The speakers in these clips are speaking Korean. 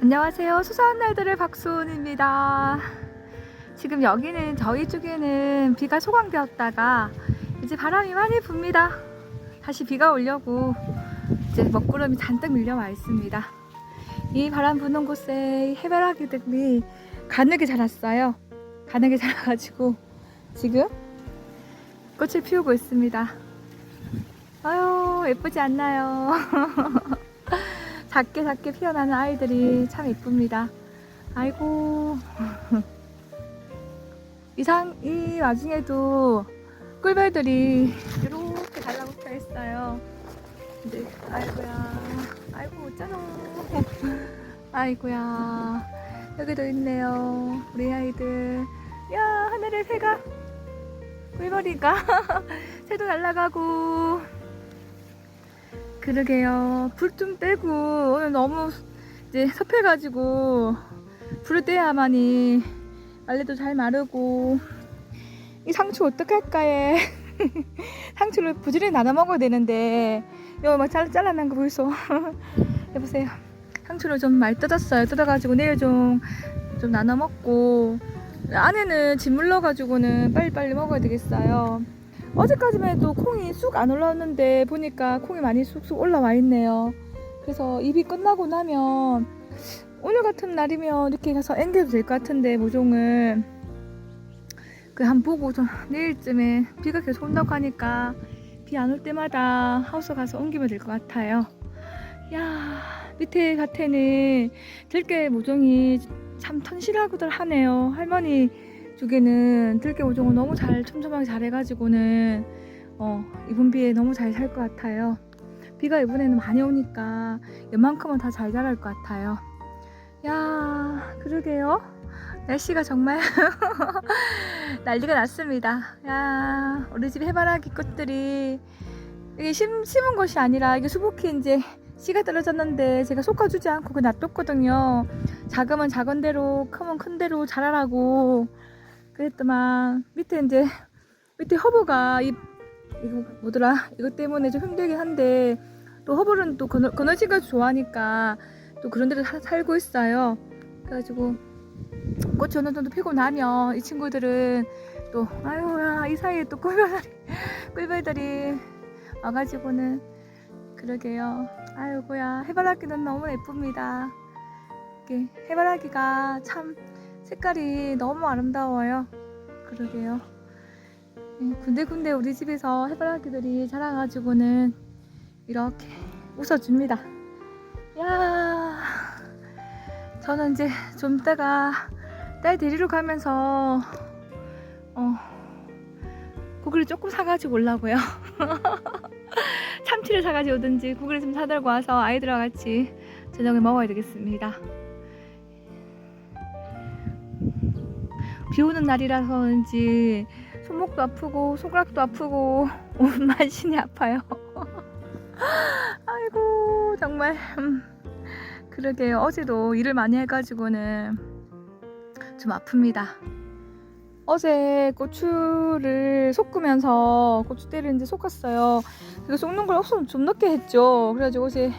안녕하세요. 수사한 날들의 박수은입니다. 지금 여기는 저희 쪽에는 비가 소강되었다가 이제 바람이 많이 붑니다. 다시 비가 오려고 이제 먹구름이 잔뜩 밀려와 있습니다. 이 바람 부는 곳에 해바라기들이 가늘게 자랐어요. 가늘게 자라가지고 지금 꽃을 피우고 있습니다. 아유 예쁘지 않나요? 작게 작게 피어나는 아이들이 참 예쁩니다. 아이고 이상 이 와중에도 꿀벌들이 이렇게 달라붙어 있어요. 근데 아이고야, 아이고 어쩌노. 아이고야 여기도 있네요. 우리 아이들. 야 하늘에 새가 꿀벌이가 새도 날아가고 그러게요. 불좀 떼고 오늘 너무 이제 섭해가지고 불을 떼야만이 빨래도 잘 마르고 이 상추 어떡할까 해. 상추를 부지런히 나눠 먹어야 되는데 여기 막 잘라, 잘라낸 거 보이소. 여보세요. 상추를 좀 많이 뜯었어요. 뜯어가지고 내일 좀, 좀 나눠 먹고 안에는 짓 물러 가지고는 빨리빨리 먹어야 되겠어요. 어제까지만 해도 콩이 쑥 안 올라왔는데 보니까 콩이 많이 쑥쑥 올라와 있네요. 그래서 입이 끝나고 나면 오늘 같은 날이면 이렇게 가서 앵겨도 될 것 같은데 모종을 그 한 보고 좀 내일쯤에 비가 계속 온다고 하니까 비 안 올 때마다 하우스 가서 옮기면 될 것 같아요. 야 밑에 밭에는 들깨 모종이 참 튼실하고들 하네요. 할머니 쪽에는 들깨 모종을 너무 잘 촘촘하게 잘 해가지고는 어, 이번 비에 너무 잘 살 것 같아요. 비가 이번에는 많이 오니까 웬만큼은 다 잘 자랄 것 같아요. 야, 그러게요. 날씨가 정말 난리가 났습니다. 야, 우리 집 해바라기 꽃들이 이게 심, 심은 것이 아니라 이게 수북히 이제 씨가 떨어졌는데 제가 솎아주지 않고 그 놔뒀거든요. 작으면 작은 대로, 크면 큰 대로 자라라고 그랬더만 밑에 이제 밑에 허브가 이 이거 뭐더라 이것 때문에 좀 힘들긴 한데 또 허브는 또 그너, 그너지가 좋아하니까 또 그런 데를 사- 살고 있어요. 그래가지고 꽃이 어느 정도 피고 나면 이 친구들은 또 아유야 이 사이에 또 꿀벌들이 꿀벌들이 와가지고는 그러게요. 아이고야 해바라기는 너무 예쁩니다. 해바라기가 참 색깔이 너무 아름다워요. 그러게요. 예, 군데군데 우리 집에서 해바라기들이 자라가지고는 이렇게 웃어줍니다. 야, 저는 이제 좀 이따가 딸 데리러 가면서 어, 고기를 조금 사가지고 오려고요. 참치를 사가지고 오든지 고기를 좀 사들고 와서 아이들과 같이 저녁을 먹어야 되겠습니다. 비 오는 날이라서인지 손목도 아프고 손가락도 아프고 온 만신이 아파요. 아이고 정말 음, 그러게요. 어제도 일을 많이 해가지고는 좀 아픕니다. 어제 고추를 볶으면서 고추대를 이제 볶았어요. 이거 볶는 걸 없으면 좀 늦게 했죠. 그래가지고 어제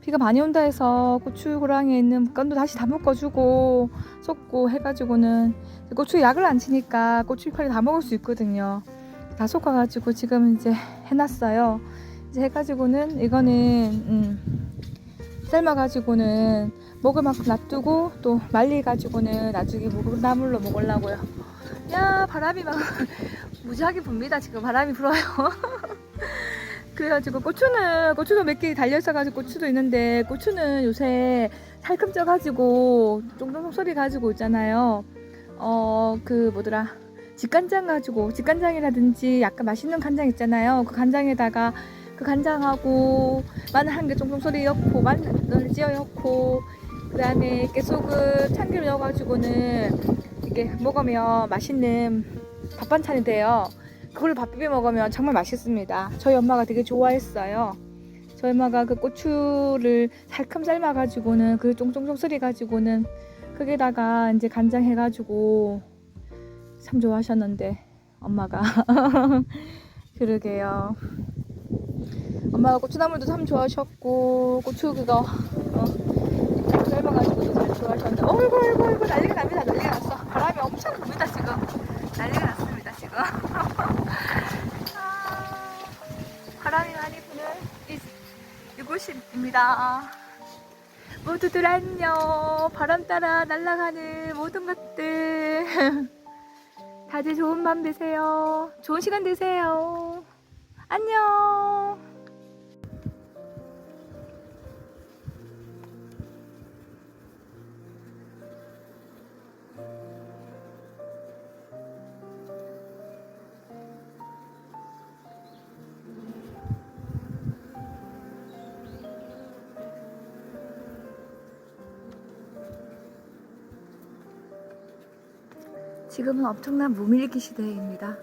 비가 많이 온다 해서 고추 고랑에 있는 물감도 다시 다 묶어주고 섞고 해가지고는 고추 약을 안 치니까 고추 이파리 다 먹을 수 있거든요. 다 섞어가지고 지금 이제 해놨어요. 이제 해가지고는 이거는 음, 삶아가지고는 먹을 만큼 놔두고 또 말리가지고는 나중에 나물로 먹으려고요. 야 바람이 막 무지하게 붑니다. 지금 바람이 불어요. 그래가지고 고추는 고추도 몇 개 달려 있어가지고 고추도 있는데 고추는 요새 살금 쪄가지고 쫑쫑쫑 소리 가지고 있잖아요. 어 그 뭐더라 직간장 가지고 직간장이라든지 약간 맛있는 간장 있잖아요. 그 간장에다가 그 간장하고 마늘 한 개 쫑쫑 소리 넣고 마늘 찌어 넣고 그다음에 깨소금 참기름 넣어가지고는 이렇게 먹으면 맛있는 밥 반찬이 돼요. 그걸 밥 비벼 먹으면 정말 맛있습니다. 저희 엄마가 되게 좋아했어요. 저희 엄마가 그 고추를 살큼 삶아가지고는 그 쫑쫑쫑 소리 가지고는 거기다가 이제 간장 해가지고 참 좋아하셨는데 엄마가 그러게요. 엄마가 고추나물도 참 좋아하셨고 고추 그거 어, 삶아 싶어가지고 잘 좋아하셨는데 어이구 어이구 어이구 난리가 납니다 난리가 났어 바람이 엄청 붑니다 지금 난리가 났습니다 지금 이곳입니다. 모두들 안녕. 바람 따라 날아가는 모든 것들. 다들 좋은 밤 되세요. 좋은 시간 되세요. 안녕 지금은 엄청난 무밀기 시대입니다.